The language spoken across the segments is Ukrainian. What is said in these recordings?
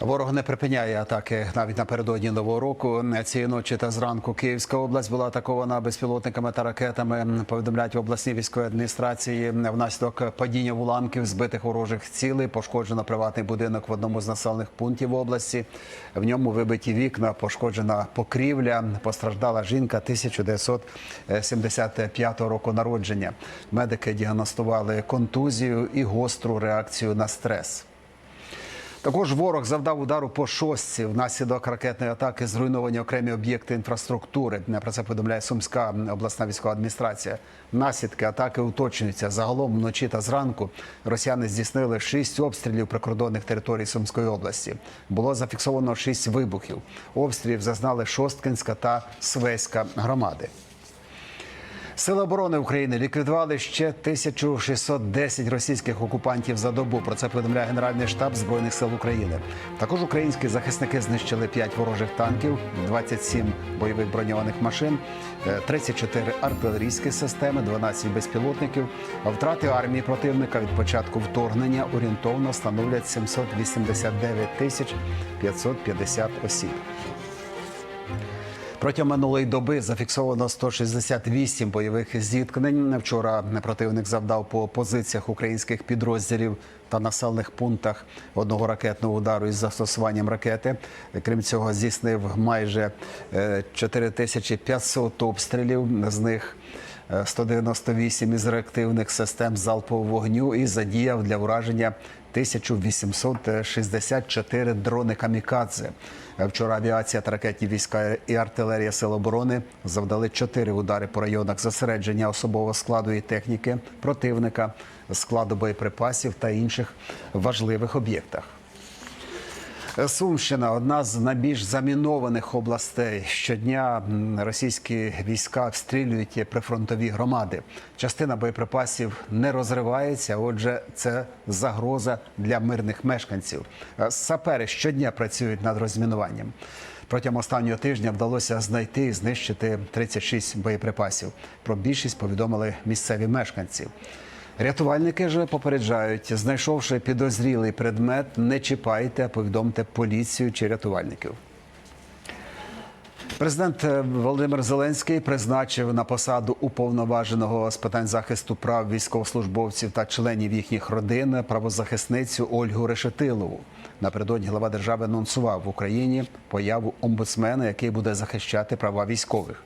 Ворог не припиняє атаки навіть напередодні нового року. Цієї ночі та зранку Київська область була атакована безпілотниками та ракетами. Повідомляють в обласній військовій адміністрації. Внаслідок падіння уламків збитих ворожих цілей пошкоджено приватний будинок в одному з населених пунктів області. В ньому вибиті вікна, пошкоджена покрівля. Постраждала жінка 1975 року народження. Медики діагностували контузію і гостру реакцію на стрес. Також ворог завдав удару по шостці. Внаслідок ракетної атаки зруйновані окремі об'єкти інфраструктури. Про це повідомляє Сумська обласна військова адміністрація. Наслідки атаки уточнюються. Загалом вночі та зранку росіяни здійснили шість обстрілів прикордонних територій Сумської області. Було зафіксовано шість вибухів. Обстрілів зазнали Шосткинська та Свеська громади. Сили оборони України ліквідували ще 1610 російських окупантів за добу. Про це повідомляє Генеральний штаб збройних сил України. Також українські захисники знищили 5 ворожих танків, 27 бойових броньованих машин, е, 34 артилерійські системи, 12 безпілотників. Втрати армії противника від початку вторгнення орієнтовно становлять 789 тисяч 550 осіб. Протягом минулої доби зафіксовано 168 бойових зіткнень. Вчора противник завдав по позиціях українських підрозділів та населених пунктах одного ракетного удару із застосуванням ракети. Крім цього, здійснив майже е, 4500 обстрілів. З них е, 198 із реактивних систем залпового вогню і задіяв для ураження 1864 дрони камікадзе. Вчора авіація та ракетні війська і артилерія Сил оборони завдали чотири удари по районах зосередження особового складу і техніки противника, складу боєприпасів та інших важливих об'єктах. Сумщина одна з найбільш замінованих областей. Щодня російські війська обстрілюють прифронтові громади. Частина боєприпасів не розривається. Отже, це загроза для мирних мешканців. Е, Сапери щодня працюють над розмінуванням. Протягом останнього тижня вдалося знайти і знищити 36 боєприпасів. Про більшість повідомили місцеві мешканці. Рятувальники ж попереджають, знайшовши підозрілий предмет, не чіпайте, а повідомте поліцію чи рятувальників. Президент е, Володимир Зеленський призначив на посаду уповноваженого з питань захисту прав військовослужбовців та членів їхніх родин правозахисницю Ольгу Решетилову. Напередодні глава держави анонсував в Україні появу омбудсмена, який буде захищати права військових.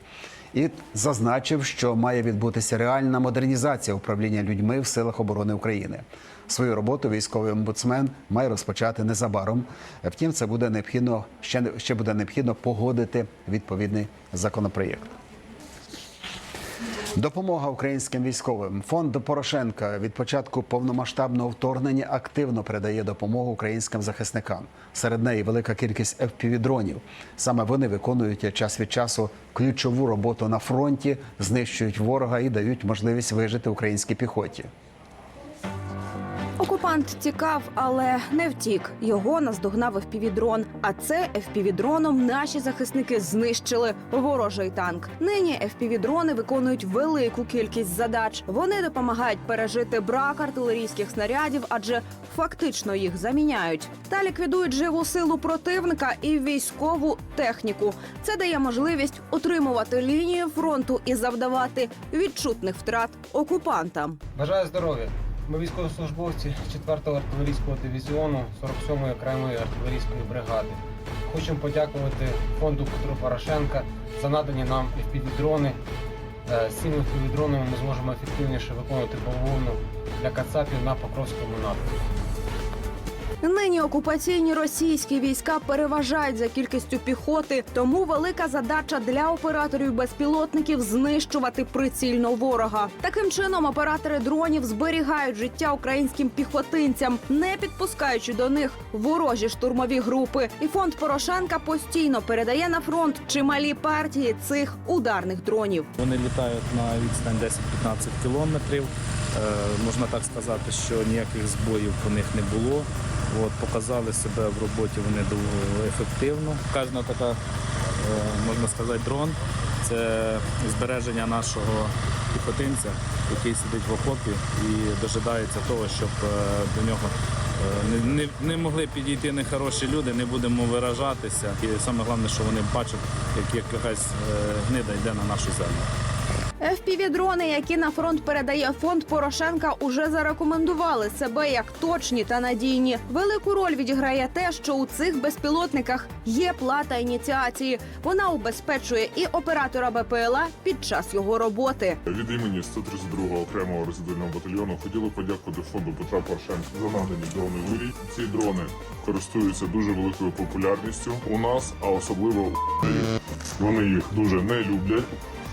І зазначив, що має відбутися реальна модернізація управління людьми в силах оборони України. Свою роботу військовий омбудсмен має розпочати незабаром. Втім, це буде необхідно ще ще буде необхідно погодити відповідний законопроєкт. Допомога українським військовим. Фонд Порошенка від початку повномасштабного вторгнення активно передає допомогу українським захисникам. Серед неї велика кількість FPV-дронів. Саме вони виконують час від часу ключову роботу на фронті, знищують ворога і дають можливість вижити українській піхоті. Окупант тікав, але не втік. Його наздогнав FPV-дрон. А це FPV-дроном наші захисники знищили ворожий танк. Нині FPV-дрони виконують велику кількість задач. Вони допомагають пережити брак артилерійських снарядів, адже фактично їх заміняють. Та ліквідують живу силу противника і військову техніку. Це дає можливість утримувати лінію фронту і завдавати відчутних втрат окупантам. Бажаю здоров'я. Ми військовослужбовці 4-го артилерійського дивізіону 47-ї окремої артилерійської бригади. Хочемо подякувати фонду Петру Порошенка за надані нам FPV-дрони. Е, З цими FPV-дронами ми зможемо ефективніше виконувати бавовну для кацапів на Покровському напрямку. Нині окупаційні російські війська переважають за кількістю піхоти, тому велика задача для операторів безпілотників знищувати прицільно ворога. Таким чином оператори дронів зберігають життя українським піхотинцям, не підпускаючи до них ворожі штурмові групи. І фонд Порошенка постійно передає на фронт чималі партії цих ударних дронів. Вони літають на відстань 10-15 кілометрів. Е, можна так сказати, що ніяких збоїв по них не було. От, показали себе в роботі вони ефективно. Кожна така, е, можна сказати, дрон це збереження нашого піхотинця, який сидить в окопі і дожидається того, щоб е, до нього Не, не, не могли підійти нехороші люди, не будемо виражатися. І саме головне, що вони бачать, як якась гнида йде на нашу землю. FPV-дрони, які на фронт передає фонд Порошенка, уже зарекомендували себе як точні та надійні. Велику роль відіграє те, що у цих безпілотниках є плата ініціації. Вона убезпечує і оператора БПЛА під час його роботи. Від імені 132-го окремого розвідувального батальйону хотіли подякувати фонду Петра Порошенка за надані дрони в урій. Ці дрони користуються дуже великою популярністю у нас, а особливо у Вони їх дуже не люблять.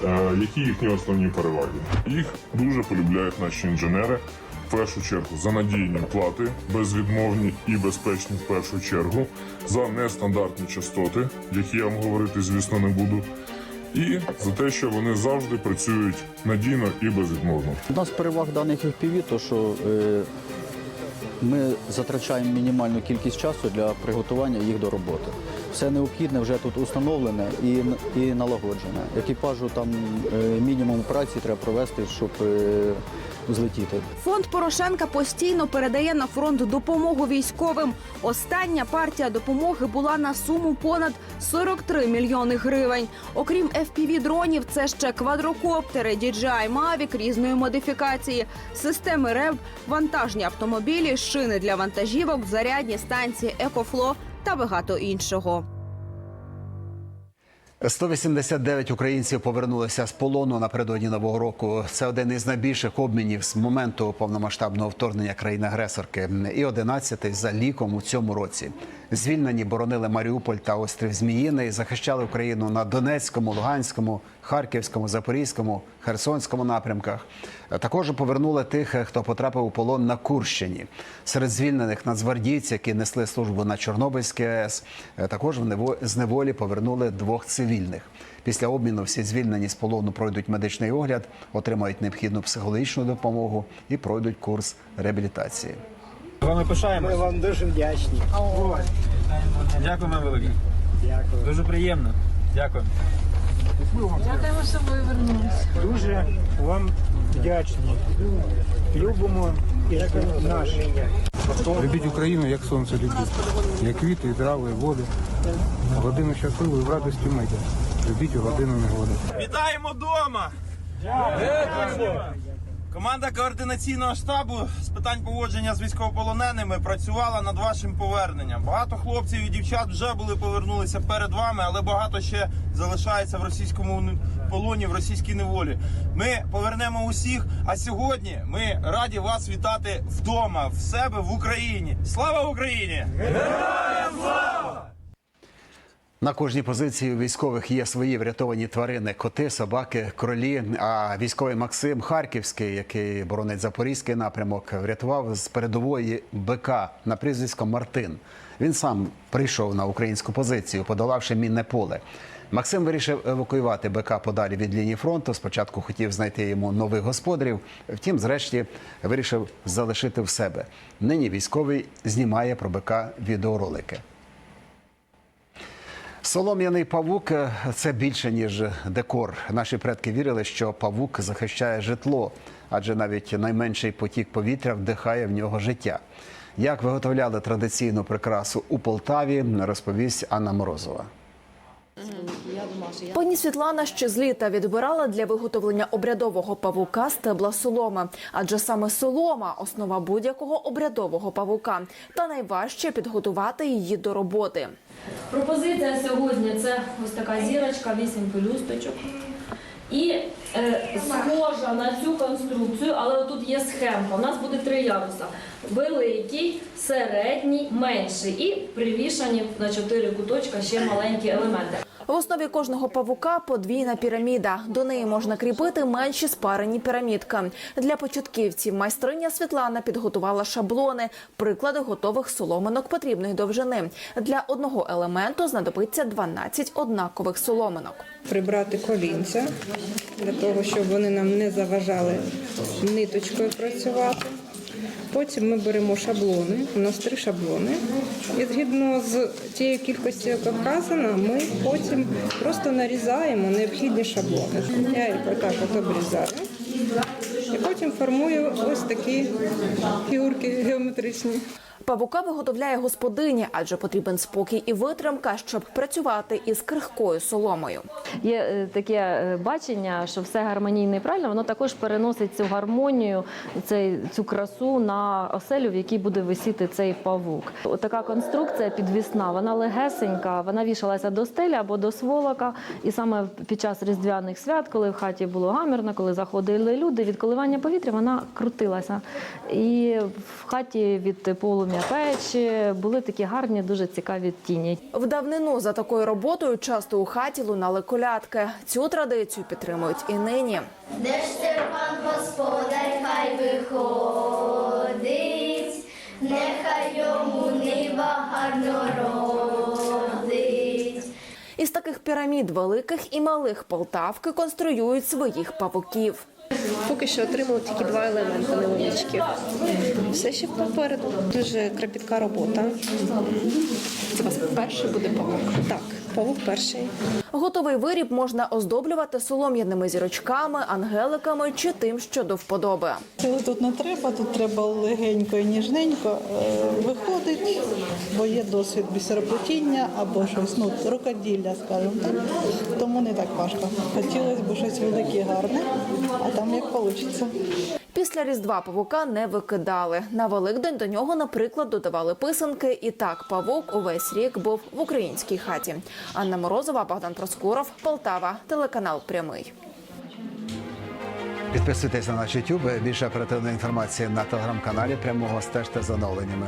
Е, Які їхні основні переваги? Їх дуже полюбляють наші інженери. В першу чергу за надійні плати, безвідмовні і безпечні в першу чергу, за нестандартні частоти, які я вам говорити, звісно, не буду і за те, що вони завжди працюють надійно і безвідмовно. У нас переваг даних FPV, то що е, ми затрачаємо мінімальну кількість часу для приготування їх до роботи. Все необхідне вже тут установлене і, і налагоджене. Екіпажу там е, мінімум праці треба провести, щоб е, злетіти. Фонд Порошенка постійно передає на фронт допомогу військовим. Остання партія допомоги була на суму понад 43 мільйони гривень. Окрім fpv дронів, це ще квадрокоптери, DJI Mavic різної модифікації, системи РЕБ, вантажні автомобілі, шини для вантажівок, зарядні станції Екофло та багато іншого. 189 українців повернулися з полону напередодні нового року. Це один із найбільших обмінів з моменту повномасштабного вторгнення країни-агресорки. І 11-й за ліком у цьому році. Звільнені боронили Маріуполь та острів Зміїний, захищали Україну на Донецькому, Луганському, Харківському, Запорізькому, Херсонському напрямках. Також повернули тих, хто потрапив у полон на Курщині. Серед звільнених нацгвардійців, які несли службу на Чорнобильській АЕС, також з неволі повернули двох цивільних. Після обміну всі звільнені з полону пройдуть медичний огляд, отримають необхідну психологічну допомогу і пройдуть курс реабілітації. Вами пишаємося. Ми вам дуже вдячні. Дякуємо велике. Дякую. Дуже приємно. Дякую. Дуже вам вдячні. Любимо і наш. Любіть Україну, як сонце любіть, як квіти, і трави, і води. В годину щасливу і в радості миті. Любіть у годину негоди. Вітаємо вдома! Команда координаційного штабу з питань поводження з військовополоненими працювала над вашим поверненням. Багато хлопців і дівчат вже були повернулися перед вами, але багато ще залишається в російському полоні, в російській неволі. Ми повернемо усіх. А сьогодні ми раді вас вітати вдома, в себе в Україні. Слава Україні! На кожній позиції у військових є свої врятовані тварини: коти, собаки, кролі. А військовий Максим Харківський, який боронить запорізький напрямок, врятував з передової бика на прізвисько Мартин. Він сам прийшов на українську позицію, подолавши мінне поле. Максим вирішив евакуювати бика подалі від лінії фронту. Спочатку хотів знайти йому нових господарів. Втім, зрешті вирішив залишити в себе. Нині військовий знімає про бика відеоролики. Солом'яний павук е, це більше ніж декор. Наші предки вірили, що павук захищає житло, адже навіть найменший потік повітря вдихає в нього життя. Як виготовляли традиційну прикрасу у Полтаві, розповість Анна Морозова. Пані Світлана ще з літа відбирала для виготовлення обрядового павука стебла соломи, адже саме солома основа будь-якого обрядового павука. Та найважче підготувати її до роботи. Пропозиція сьогодні це ось така зірочка, 8 пелюсточок. І е, схожа на цю конструкцію, але тут є схемка. У нас буде три яруса: великий, середній, менший. І привішані на чотири куточка ще маленькі елементи. В основі кожного павука подвійна піраміда. До неї можна кріпити менші спарені пірамідки. Для початківців майстриня Світлана підготувала шаблони, приклади готових соломинок потрібної довжини. Для одного елементу знадобиться 12 однакових соломинок. прибрати колінця для того, щоб вони нам не заважали ниточкою працювати. Потім ми беремо шаблони, у нас три шаблони. І згідно з тією кількістю, яка вказана, ми потім просто нарізаємо необхідні шаблони. Я їх отак от обрізаю. І потім формую ось такі фігурки геометричні. Павука виготовляє господиня, адже потрібен спокій і витримка, щоб працювати із крихкою соломою. Є е, таке е, бачення, що все гармонійно і правильно, воно також переносить цю гармонію, цю красу на оселю, в якій буде висіти цей павук. Така конструкція підвісна, вона легесенька, вона вішалася до стелі або до сволока. І саме під час різдвяних свят, коли в хаті було гамірно, коли заходили люди, від коливання повітря вона крутилася. І в хаті від полум'я печі були такі гарні, дуже цікаві тіні. В давнину за такою роботою часто у хаті лунали колядки. Цю традицію підтримують і нині. Де ж це пан господар хай виходить, нехай йому нива гарно родить. Із таких пірамід великих і малих Полтавки конструюють своїх павуків. Поки що отримали тільки два елементи невеличкі. Все ще попереду. Дуже кропітка робота. Це у вас перший буде павук? Так, павук перший. Готовий виріб можна оздоблювати солом'яними зірочками, ангеликами чи тим, що до вподоби. Цього тут не треба, тут треба легенько і ніжненько е, виходить, бо є досвід бісероплетіння або щось, ну, рукоділля, скажімо так. Тому не так важко. Хотілося б щось велике гарне, а там як вийде. Після різдва павука не викидали. На Великдень до нього, наприклад, додавали писанки. І так павук увесь рік був в українській хаті. Анна Морозова, Богдан Проскуров, Полтава, телеканал Прямий. Підписуйтесь на наш YouTube. Більше оперативної інформації на телеграм-каналі. Прямого стежте за оновленнями.